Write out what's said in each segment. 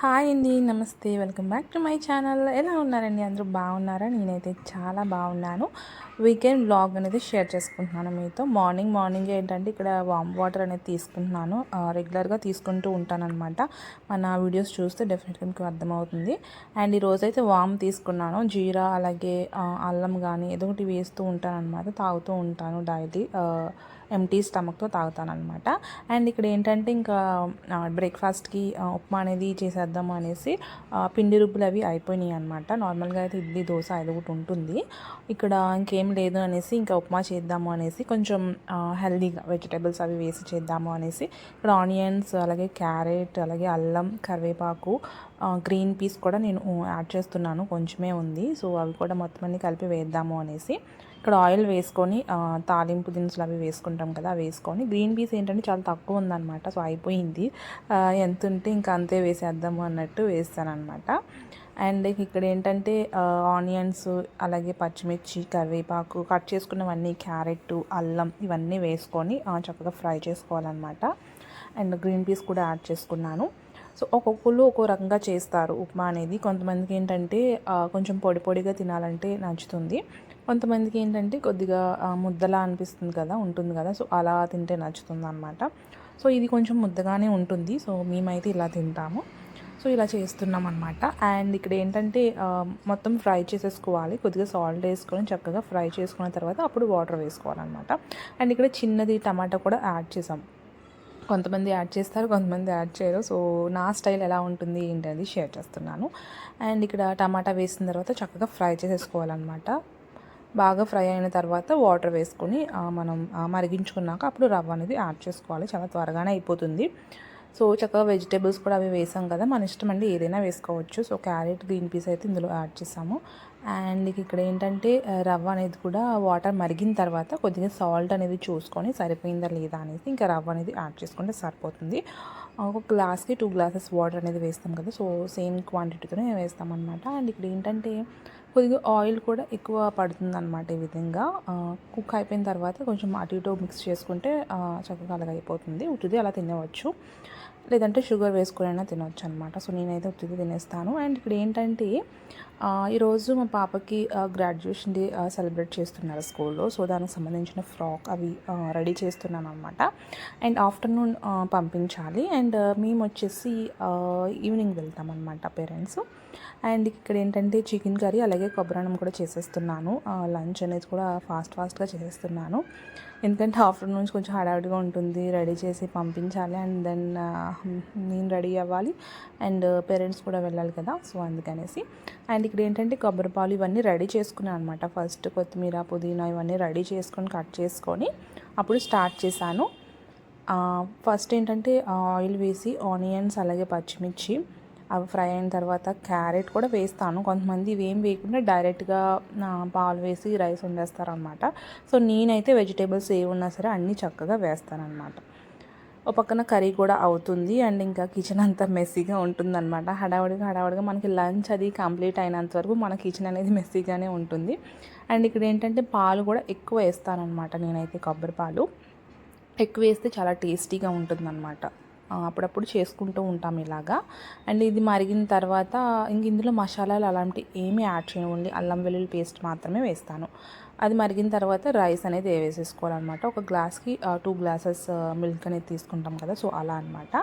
Hi అండి నమస్తే welcome back to my channel. ఎలా ఉన్నారండి? అందరూ బాగున్నారా? నేనైతే చాలా బాగున్నాను. వీకెండ్ బ్లాగ్ అనేది షేర్ చేసుకుంటున్నాను మీతో. మార్నింగ్ మార్నింగ్ ఏంటంటే ఇక్కడ వామ్ వాటర్ అనేది తీసుకుంటున్నాను. రెగ్యులర్గా తీసుకుంటూ ఉంటానన్నమాట. మన వీడియోస్ చూస్తే డెఫినెట్గా మీకు అర్థమవుతుంది. అండ్ ఈరోజైతే వామ్ తీసుకున్నాను. జీరా అలాగే అల్లం కానీ ఏదో ఒకటి వేస్తూ ఉంటాను అనమాట తాగుతూ ఉంటాను డైలీ. ఎంటీ స్టమక్తో తాగుతాను అనమాట అండ్ ఇక్కడ ఏంటంటే ఇంకా బ్రేక్ఫాస్ట్కి ఉప్మా అనేది చేసేద్దాము అనేసి పిండి రుబ్బులు అవి అయిపోయినాయి అనమాట నార్మల్గా అయితే ఇడ్లీ దోశ అది ఒకటి ఉంటుంది. ఇక్కడ ఇంకేం లేదు అనేసి ఇంకా ఉప్మా చేద్దాము అనేసి కొంచెం హెల్దీగా వెజిటేబుల్స్ అవి వేసి చేద్దాము అనేసి ఇక్కడ ఆనియన్స్ అలాగే క్యారెట్ అలాగే అల్లం కరివేపాకు గ్రీన్ పీస్ కూడా నేను యాడ్ చేస్తున్నాను. కొంచెమే ఉంది. సో అవి కూడా మొత్తం అన్ని కలిపి వేద్దాము అనేసి ఇక్కడ ఆయిల్ వేసుకొని తాలింపు దినుసులు అవి వేసుకుంటాం కదా వేసుకొని గ్రీన్ పీస్ ఏంటంటే చాలా తక్కువ ఉందన్నమాట. సో అయిపోయింది. ఎంత ఉంటే ఇంకా అంతే వేసేద్దాము అన్నట్టు వేస్తాను అనమాట అండ్ ఇక్కడ ఏంటంటే ఆనియన్స్ అలాగే పచ్చిమిర్చి కరివేపాకు కట్ చేసుకున్నవన్నీ క్యారెట్ అల్లం ఇవన్నీ వేసుకొని చక్కగా ఫ్రై చేసుకోవాలన్నమాట. అండ్ గ్రీన్ పీస్ కూడా యాడ్ చేసుకున్నాను. సో ఒక్కొక్కరు ఒక్కో రకంగా చేస్తారు ఉప్మా అనేది. కొంతమందికి ఏంటంటే కొంచెం పొడి పొడిగా తినాలంటే నచ్చుతుంది. కొంతమందికి ఏంటంటే కొద్దిగా ముద్దలా అనిపిస్తుంది కదా ఉంటుంది కదా సో అలా తింటే నచ్చుతుంది అనమాట సో ఇది కొంచెం ముద్దగానే ఉంటుంది. సో మేమైతే ఇలా తింటాము. సో ఇలా చేస్తున్నాం అనమాట అండ్ ఇక్కడ ఏంటంటే మొత్తం ఫ్రై చేసేసుకోవాలి. కొద్దిగా సాల్ట్ వేసుకొని చక్కగా ఫ్రై చేసుకున్న తర్వాత అప్పుడు వాటర్ వేసుకోవాలన్నమాట. అండ్ ఇక్కడ చిన్నది టమాటా కూడా యాడ్ చేసాం. కొంతమంది యాడ్ చేస్తారు కొంతమంది యాడ్ చేయరు. సో నా స్టైల్ ఎలా ఉంటుంది ఏంటనేది షేర్ చేస్తున్నాను. అండ్ ఇక్కడ టమాటా వేసిన తర్వాత చక్కగా ఫ్రై చేసేసుకోవాలన్నమాట. బాగా ఫ్రై అయిన తర్వాత వాటర్ వేసుకొని మనం మరిగించుకున్నాక అప్పుడు రవ్వ అనేది యాడ్ చేసుకోవాలి. చాలా త్వరగానే అయిపోతుంది. సో చక్కగా వెజిటేబుల్స్ కూడా అవి వేసాం కదా మన ఇష్టం అండి ఏదైనా వేసుకోవచ్చు. సో క్యారెట్ గ్రీన్ పీస్ అయితే ఇందులో యాడ్ చేసాము. అండ్ ఇక్కడ ఏంటంటే రవ్వ అనేది కూడా వాటర్ మరిగిన తర్వాత కొద్దిగా సాల్ట్ అనేది చూసుకొని సరిపోయిందా లేదా అనేది ఇంకా రవ్వ అనేది యాడ్ చేసుకుంటే సరిపోతుంది. ఒక గ్లాస్కి టూ గ్లాసెస్ వాటర్ అనేది వేస్తాం కదా సో సేమ్ క్వాంటిటీతోనే వేస్తామన్నమాట. అండ్ ఇక్కడ ఏంటంటే కొద్దిగా ఆయిల్ కూడా ఎక్కువ పడుతుంది అనమాట ఈ విధంగా. కుక్ అయిపోయిన తర్వాత కొంచెం అటు ఇటు మిక్స్ చేసుకుంటే చక్కగా అలాగ అయిపోతుంది. ఉట్టిది అలా తినవచ్చు. లేదంటే షుగర్ వేసుకొని అయినా తినవచ్చు అనమాట సో నేనైతే ఉట్టిది తినేస్తాను. అండ్ ఇక్కడ ఏంటంటే ఈరోజు మా పాపకి గ్రాడ్యుయేషన్ డే సెలబ్రేట్ చేస్తున్నారు స్కూల్లో. సో దానికి సంబంధించిన ఫ్రాక్ అవి రెడీ చేస్తున్నాను అనమాట అండ్ ఆఫ్టర్నూన్ పంపించాలి. అండ్ మేము వచ్చేసి ఈవినింగ్ వెళ్తాం అనమాట పేరెంట్స్. అండ్ ఇక్కడ ఏంటంటే చికెన్ కర్రీ అలాగే కొబ్బరాన్నం కూడా చేసేస్తున్నాను. లంచ్ అనేది కూడా ఫాస్ట్ ఫాస్ట్గా చేసేస్తున్నాను. ఎందుకంటే ఆఫ్టర్నూన్ నుంచి కొంచెం హడావిడిగా ఉంటుంది. రెడీ చేసి పంపించాలి. అండ్ దెన్ నేను రెడీ అవ్వాలి. అండ్ పేరెంట్స్ కూడా వెళ్ళాలి కదా. సో అందుకనేసి. అండ్ ఇక్కడ ఏంటంటే కొబ్బరి పాలు ఇవన్నీ రెడీ చేసుకున్నాను అనమాట ఫస్ట్ కొత్తిమీర పుదీనా ఇవన్నీ రెడీ చేసుకొని కట్ చేసుకొని అప్పుడు స్టార్ట్ చేశాను. ఫస్ట్ ఏంటంటే ఆయిల్ వేసి ఆనియన్స్ అలాగే పచ్చిమిర్చి అవి ఫ్రై అయిన తర్వాత క్యారెట్ కూడా వేస్తాను. కొంతమంది ఇవేం వేయకుండా డైరెక్ట్గా పాలు వేసి రైస్ వండేస్తారనమాట సో నేనైతే వెజిటేబుల్స్ ఏ ఉన్నా సరే అన్నీ చక్కగా వేస్తానన్నమాట. ఒక పక్కన కర్రీ కూడా అవుతుంది. అండ్ ఇంకా కిచెన్ అంతా మెస్సీగా ఉంటుందన్నమాట. హడావుడిగా హడావుడిగా మనకి లంచ్ అది కంప్లీట్ అయినంత వరకు మన కిచెన్ అనేది మెస్సీగానే ఉంటుంది. అండ్ ఇక్కడ ఏంటంటే పాలు కూడా ఎక్కువ వేస్తానమాట నేనైతే కొబ్బరి పాలు. ఎక్కువ వేస్తే చాలా టేస్టీగా ఉంటుందన్నమాట. అప్పుడప్పుడు చేసుకుంటూ ఉంటాం ఇలాగా. అండ్ ఇది మరిగిన తర్వాత ఇంక ఇందులో మసాలాలు అలాంటి ఏమీ యాడ్ చేయను. ఓన్లీ అల్లం వెల్లుల్లి పేస్ట్ మాత్రమే వేస్తాను. అది మరిగిన తర్వాత రైస్ అనేది వేసేసుకోవాలన్నమాట. ఒక గ్లాస్కి టూ గ్లాసెస్ మిల్క్ అనేది తీసుకుంటాం కదా సో అలా అనమాట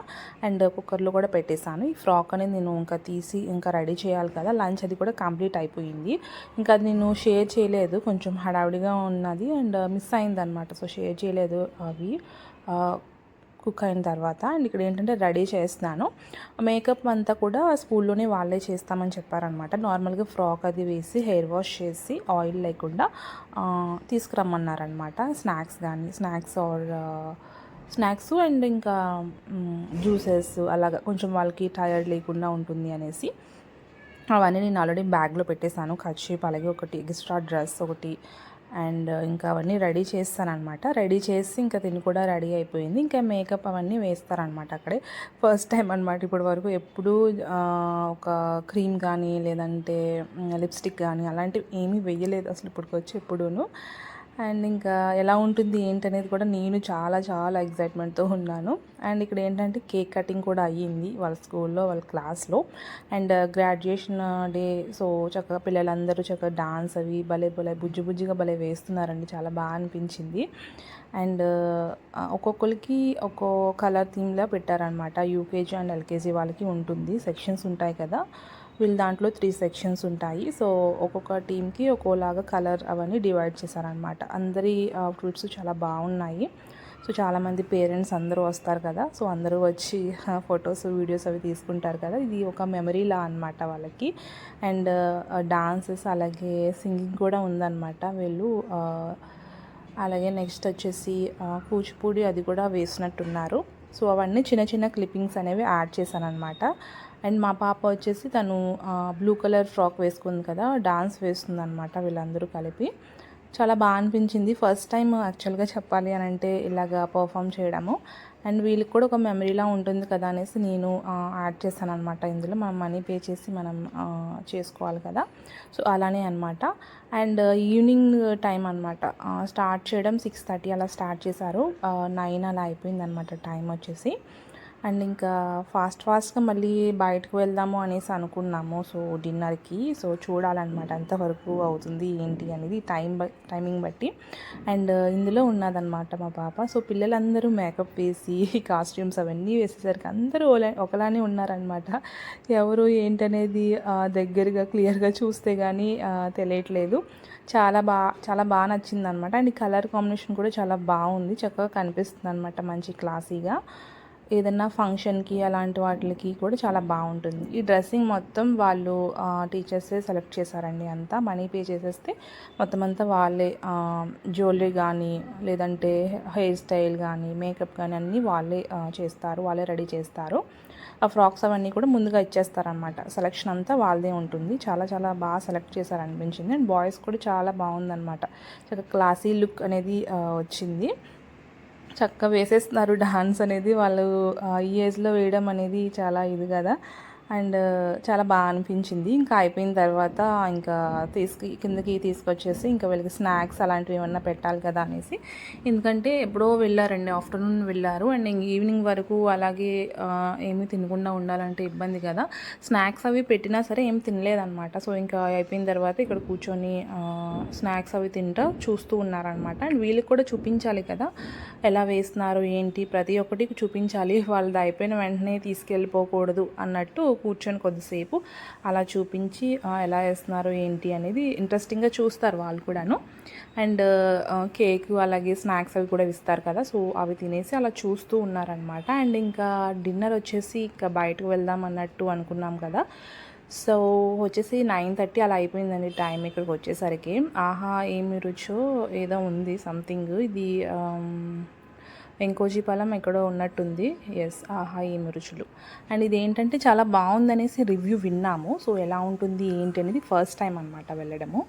అండ్ కుక్కర్లో కూడా పెట్టేశాను. ఈ ఫ్రాక్ అనేది నేను ఇంకా తీసి ఇంకా రెడీ చేయాలి కదా లంచ్ అది కూడా కంప్లీట్ అయిపోయింది. ఇంకా అది నేను షేర్ చేయలేదు కొంచెం హడావిడిగా ఉన్నది అండ్ మిస్ అయిందనమాట సో షేర్ చేయలేదు అవి. కుక్ అయిన తర్వాత అండ్ ఇక్కడ ఏంటంటే రెడీ చేస్తున్నాను. మేకప్ అంతా కూడా స్కూల్లోనే వాళ్ళే చేస్తామని చెప్పారనమాట. నార్మల్గా ఫ్రాక్ అది వేసి హెయిర్ వాష్ చేసి ఆయిల్ లేకుండా తీసుకురమ్మన్నారనమాట. స్నాక్స్ కానీ స్నాక్స్ ఆర్ స్నాక్స్ అండ్ ఇంకా జ్యూసెస్ అలాగా కొంచెం వాళ్ళకి టైర్డ్ లేకుండా ఉంటుంది అనేసి అవన్నీ నేను ఆల్రెడీ బ్యాగ్లో పెట్టేశాను. కర్చీప్ అలాగే ఒకటి ఎక్స్ట్రా డ్రెస్ ఒకటి అండ్ ఇంకా అవన్నీ రెడీ చేస్తానమాట రెడీ చేసి ఇంకా తిని కూడా రెడీ అయిపోయింది. ఇంకా మేకప్ అవన్నీ వేస్తారనమాట అక్కడే. ఫస్ట్ టైం అనమాట ఇప్పటి వరకు ఎప్పుడూ ఒక క్రీమ్ కానీ లేదంటే లిప్స్టిక్ కానీ అలాంటివి ఏమీ వేయలేదు అసలు ఇప్పటికొచ్చి ఎప్పుడూను. అండ్ ఇంకా ఎలా ఉంటుంది ఏంటనేది కూడా నేను చాలా చాలా ఎగ్జైట్మెంట్తో ఉన్నాను. అండ్ ఇక్కడ ఏంటంటే కేక్ కటింగ్ కూడా అయ్యింది వాళ్ళ స్కూల్లో వాళ్ళ క్లాస్లో అండ్ గ్రాడ్యుయేషన్ డే సో చక్కగా పిల్లలందరూ చక్కగా డాన్స్ అవి భలే భలే బుజ్జి బుజ్జిగా భలే వేస్తున్నారండి. చాలా బాగా అనిపించింది. అండ్ ఒక్కొక్కరికి ఒక్కో కలర్ థీమ్లో పెట్టారనమాట యూకేజీ అండ్ ఎల్కేజీ వాళ్ళకి ఉంటుంది. సెక్షన్స్ ఉంటాయి కదా. వీళ్ళు దాంట్లో త్రీ సెక్షన్స్ ఉంటాయి. సో ఒక్కొక్క టీంకి ఒక్కోలాగా కలర్ అవన్నీ డివైడ్ చేశారనమాట అందరి ఫ్రూట్స్ చాలా బాగున్నాయి. సో చాలామంది పేరెంట్స్ అందరూ వస్తారు కదా. సో అందరూ వచ్చి ఫొటోస్ వీడియోస్ అవి తీసుకుంటారు కదా. ఇది ఒక మెమరీలా అనమాట వాళ్ళకి. అండ్ డాన్సెస్ అలాగే సింగింగ్ కూడా ఉందన్నమాట వీళ్ళు. అలాగే నెక్స్ట్ వచ్చేసి కూచిపూడి అది కూడా వేసినట్టున్నారు. సో అవన్నీ చిన్న చిన్న క్లిప్పింగ్స్ అనేవి యాడ్ చేశాను అనమాట అండ్ మా పాప వచ్చేసి తను బ్లూ కలర్ ఫ్రాక్ వేసుకుంది కదా డాన్స్ వేస్తుంది అనమాట వీళ్ళందరూ కలిపి. చాలా బాగా అనిపించింది. ఫస్ట్ టైం యాక్చువల్గా చెప్పాలి అని అంటే ఇలాగా పర్ఫామ్ చేయడము. అండ్ వీళ్ళకి కూడా ఒక మెమరీలా ఉంటుంది కదా అనేసి నేను యాడ్ చేశాను అనమాట ఇందులో. మనం మనీ పే చేసి మనం చేసుకోవాలి కదా. సో అలానే అనమాట అండ్ ఈవినింగ్ టైం అనమాట స్టార్ట్ చేయడం సిక్స్ థర్టీ అలా స్టార్ట్ చేశారు. నైన్ అలా అయిపోయింది అనమాట టైం వచ్చేసి. అండ్ ఇంకా ఫాస్ట్ ఫాస్ట్గా మళ్ళీ బయటకు వెళ్దాము అనేసి అనుకున్నాము. సో డిన్నర్కి. సో చూడాలన్నమాట ఎంతవరకు అవుతుంది ఏంటి అనేది టైం టైమింగ్ బట్టి. అండ్ ఇందులో ఉన్నదనమాట మా పాప. సో పిల్లలందరూ మేకప్ వేసి కాస్ట్యూమ్స్ అవన్నీ వేసేసరికి అందరూ ఒకలానే ఉన్నారనమాట ఎవరు ఏంటనేది దగ్గరగా క్లియర్గా చూస్తే కానీ తెలియట్లేదు. చాలా బాగా చాలా బాగా నచ్చింది అనమాట అండ్ కలర్ కాంబినేషన్ కూడా చాలా బాగుంది. చక్కగా కనిపిస్తుంది అనమాట మంచి క్లాసీగా. ఏదన్నా ఫంక్షన్కి అలాంటి వాటికి కూడా చాలా బాగుంటుంది. ఈ డ్రెస్సింగ్ మొత్తం వాళ్ళు టీచర్సే సెలెక్ట్ చేశారండి అంతా. మనీ పే చేసేస్తే మొత్తం అంతా వాళ్ళే జ్యువెలరీ కానీ లేదంటే హెయిర్ స్టైల్ కానీ మేకప్ కానీ అన్నీ వాళ్ళే చేస్తారు. వాళ్ళే రెడీ చేస్తారు. ఆ ఫ్రాక్స్ అవన్నీ కూడా ముందుగా ఇచ్చేస్తారనమాట సెలెక్షన్ అంతా వాళ్ళదే ఉంటుంది. చాలా చాలా బాగా సెలెక్ట్ చేశారనిపించింది. అండ్ బాయ్స్ కూడా చాలా బాగుందనమాట చాలా క్లాసీ లుక్ అనేది వచ్చింది. చక్కగా వేసేస్తున్నారు డాన్స్ అనేది వాళ్ళు ఈ ఏజ్లో వేయడం అనేది చాలా ఇది కదా. అండ్ చాలా బాగా అనిపించింది. ఇంకా అయిపోయిన తర్వాత ఇంకా తీసుకు కిందకి తీసుకొచ్చేసి ఇంకా వీళ్ళకి స్నాక్స్ అలాంటివి ఏమన్నా పెట్టాలి కదా అనేసి. ఎందుకంటే ఎప్పుడో వెళ్ళారండి ఆఫ్టర్నూన్ వెళ్ళారు. అండ్ ఈవినింగ్ వరకు అలాగే ఏమీ తినకుండా ఉండాలంటే ఇబ్బంది కదా. స్నాక్స్ అవి పెట్టినా సరే ఏం తినలేదన్నమాట. సో ఇంకా అయిపోయిన తర్వాత ఇక్కడ కూర్చొని స్నాక్స్ అవి తింటా చూస్తూ ఉన్నారనమాట అండ్ వీళ్ళకి కూడా చూపించాలి కదా ఎలా వేస్తున్నారు ఏంటి ప్రతి ఒక్కటి చూపించాలి. వాళ్ళది అయిపోయిన వెంటనే తీసుకెళ్ళిపోకూడదు అన్నట్టు కూర్చొని కొద్దిసేపు అలా చూపించి ఎలా వేస్తున్నారు ఏంటి? అనేది ఇంట్రెస్టింగ్గా చూస్తారు వాళ్ళు కూడాను. అండ్ కేక్ అలాగే స్నాక్స్ అవి కూడా ఇస్తారు కదా సో అవి తినేసి అలా చూస్తూ ఉన్నారనమాట అండ్ ఇంకా డిన్నర్ వచ్చేసి ఇంకా బయటకు వెళ్దాం అన్నట్టు అనుకున్నాం కదా. సో వచ్చేసి నైన్ థర్టీ అలా అయిపోయిందండి టైం ఇక్కడికి వచ్చేసరికి. ఆహా ఏమి రుచో ఏదో ఉంది సంథింగ్ ఇది వెంకోజీపాలెం ఎక్కడో ఉన్నట్టుంది. ఎస్ ఆహా ఏమి రుచులు అండ్ ఇది ఏంటంటే చాలా బాగుందనేసి రివ్యూ విన్నాము. సో ఎలా ఉంటుంది ఏంటి అనేది ఫస్ట్ టైం అనమాట వెళ్ళడము.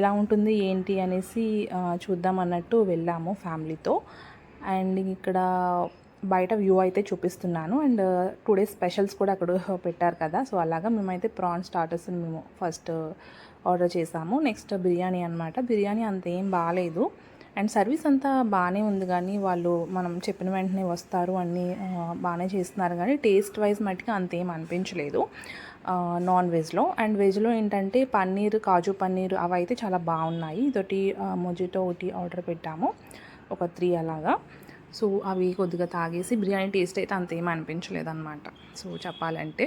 ఎలా ఉంటుంది ఏంటి అనేసి చూద్దాం అన్నట్టు వెళ్ళాము ఫ్యామిలీతో. అండ్ ఇక్కడ బయట వ్యూ అయితే చూపిస్తున్నాను. అండ్ టూ డేస్ స్పెషల్స్ కూడా అక్కడ పెట్టారు కదా. సో అలాగా మేమైతే ప్రాన్ స్టార్టర్స్ మేము ఫస్ట్ ఆర్డర్ చేసాము. నెక్స్ట్ బిర్యానీ అనమాట బిర్యానీ అంత ఏం బాగాలేదు. అండ్ సర్వీస్ అంతా బాగానే ఉంది కానీ వాళ్ళు మనం చెప్పిన వెంటనే వస్తారు అన్నీ బాగానే చేస్తున్నారు కానీ టేస్ట్ వైజ్ మట్టికి అంతేం అనిపించలేదు నాన్ వెజ్లో. అండ్ వెజ్లో ఏంటంటే పన్నీర్ కాజు పన్నీర్ అవి అయితే చాలా బాగున్నాయి. ఇదొకటి మొజిటో ఒకటి ఆర్డర్ పెట్టాము ఒక త్రీ అలాగా. సో అవి కొద్దిగా తాగేసి బిర్యానీ టేస్ట్ అయితే అంత ఏమీ అనిపించలేదు అనమాట సో చెప్పాలంటే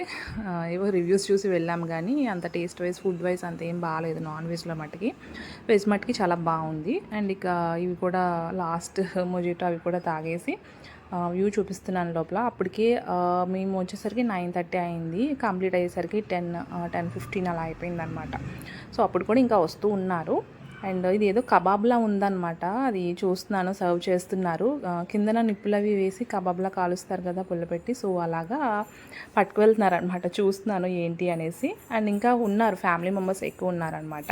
ఏవో రివ్యూస్ చూసి వెళ్ళాం కానీ అంత టేస్ట్ వైజ్ ఫుడ్ వైజ్ అంత ఏం బాగాలేదు నాన్ వెజ్లో మట్టుకి వెజ్ మటుకి చాలా బాగుంది. అండ్ ఇక ఇవి కూడా లాస్ట్ మొజిటో అవి కూడా తాగేసి వ్యూ చూపిస్తున్నాను లోపల. అప్పటికే మేము వచ్చేసరికి నైన్ థర్టీ అయింది. కంప్లీట్ అయ్యేసరికి టెన్ టెన్ ఫిఫ్టీన్ అలా అయిపోయింది అనమాట సో అప్పుడు కూడా ఇంకా వస్తూ ఉన్నారు. అండ్ ఇది ఏదో కబాబ్లా ఉందన్నమాట. అది చూస్తున్నాను సర్వ్ చేస్తున్నారు. కిందన నిప్పులవి వేసి కబాబ్లా కాలుస్తారు కదా పుల్లపెట్టి సో అలాగా పట్టుకు వెళ్తున్నారు అనమాట చూస్తున్నాను ఏంటి అనేసి. అండ్ ఇంకా ఉన్నారు ఫ్యామిలీ మెంబర్స్ ఎక్కువ ఉన్నారనమాట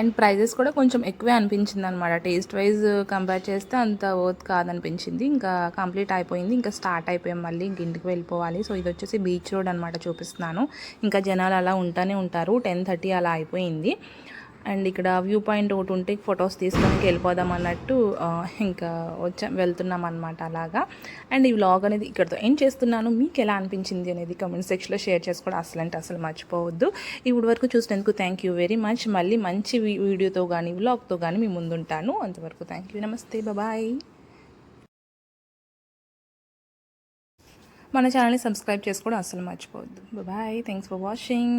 అండ్ ప్రైజెస్ కూడా కొంచెం ఎక్కువే అనిపించింది అనమాట టేస్ట్ వైజ్ కంపేర్ చేస్తే అంత వర్త్ కాదనిపించింది. ఇంకా కంప్లీట్ అయిపోయింది. ఇంకా స్టార్ట్ అయిపోయాం మళ్ళీ. ఇంక ఇంటికి వెళ్ళిపోవాలి. సో ఇది వచ్చేసి బీచ్ రోడ్ అనమాట చూపిస్తున్నాను. ఇంకా జనాలు అలా ఉంటానే ఉంటారు. టెన్ థర్టీ అలా అయిపోయింది. అండ్ ఇక్కడ వ్యూ పాయింట్ ఒకటి ఉంటే ఫొటోస్ తీసుకొని వెళ్ళిపోదాం అన్నట్టు ఇంకా వచ్చా వెళ్తున్నాం అనమాట అలాగా. అండ్ ఈ వ్లాగ్ అనేది ఇక్కడతో ఏం చేస్తున్నాను. మీకు ఎలా అనిపించింది అనేది కమెంట్ సెక్షన్లో షేర్ చేసుకోవడం అసలు అంటే అసలు మర్చిపోవద్దు ఇప్పుడు వరకు చూసినందుకు థ్యాంక్ యూ వెరీ మచ్ మళ్ళీ మంచి వీడియోతో కానీ వ్లాగ్తో కానీ మీ ముందుంటాను. అంతవరకు థ్యాంక్ యూ నమస్తే. బాయ్ మన ఛానల్ని సబ్స్క్రైబ్ చేసుకోవడం అసలు మర్చిపోవద్దు. Bye thanks for watching